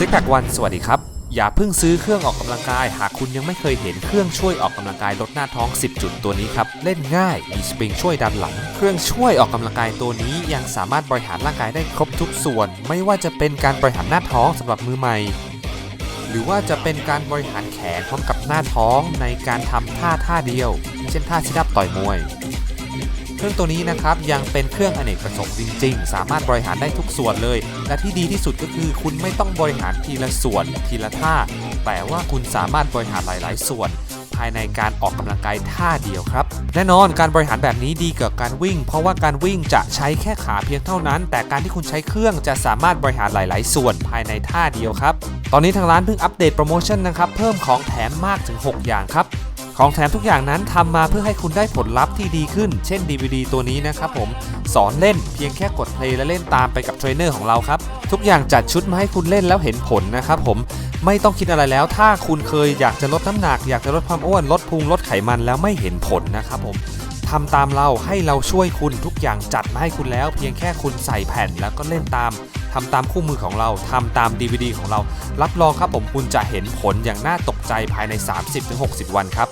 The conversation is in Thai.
ซิกแพควันสวัสดีครับ อย่าเพิ่งซื้อเครื่องออกกำลังกาย หากคุณยังไม่เคยเห็นเครื่องช่วยออกกำลังกายลดหน้าท้อง 10 จุดตัวนี้ครับ เล่นง่ายมีสปริงช่วยดันหลัง เครื่องช่วยออกกำลังกายตัวนี้ยังสามารถบริหารร่างกายได้ครบทุกส่วน ไม่ว่าจะเป็นการบริหารหน้าท้องสำหรับมือใหม่ หรือว่าจะเป็นการบริหารแขนพร้อมกับหน้าท้องในการทำท่าท่าเดียว เช่นท่าซิทอัพต่อยมวย เครื่องตัวนี้นะครับยังเป็นเครื่องอเนกประสงค์จริง ๆ สามารถบริหารได้ทุกส่วนเลย และที่ดีที่สุดก็คือคุณไม่ต้องบริหารทีละส่วนทีละท่า แต่ว่าคุณสามารถบริหารหลาย ๆ ส่วนภายในการออกกำลังกายท่าเดียวครับ แน่นอนการบริหารแบบนี้ดีกว่าการวิ่ง เพราะว่าการวิ่งจะใช้แค่ขาเพียงเท่านั้น แต่การที่คุณใช้เครื่องจะสามารถบริหารหลาย ๆ ส่วนภายในท่าเดียวครับ ตอนนี้ทางร้านเพิ่งอัปเดตโปรโมชั่นนะครับ เพิ่มของแถมมากถึง 6 อย่างครับ ของแถมทุกอย่างนั้นทำมาเพื่อให้คุณได้ผลลัพธ์ที่ดีขึ้น เช่น DVD ตัวนี้นะครับผมสอนเล่นเพียงแค่กดเพลย์และเล่นตามไปกับเทรนเนอร์ของเราครับ ทุกอย่างจัดชุดมาให้คุณเล่นแล้วเห็นผลนะครับผมไม่ต้องคิดอะไรแล้ว ถ้าคุณเคยอยากจะลดน้ำหนัก อยากจะลดความอ้วนลดพุงลดไขมันแล้วไม่เห็นผลนะครับผม ทำตามเราให้เราช่วยคุณทุกอย่างจัดมาให้คุณแล้ว เพียงแค่คุณใส่แผ่นแล้วก็เล่นตามทำตามคู่มือของเราทำตาม DVD ของเรา รับรองครับผมคุณจะเห็นผลอย่างน่าตกใจภายใน 30-60 วันครับ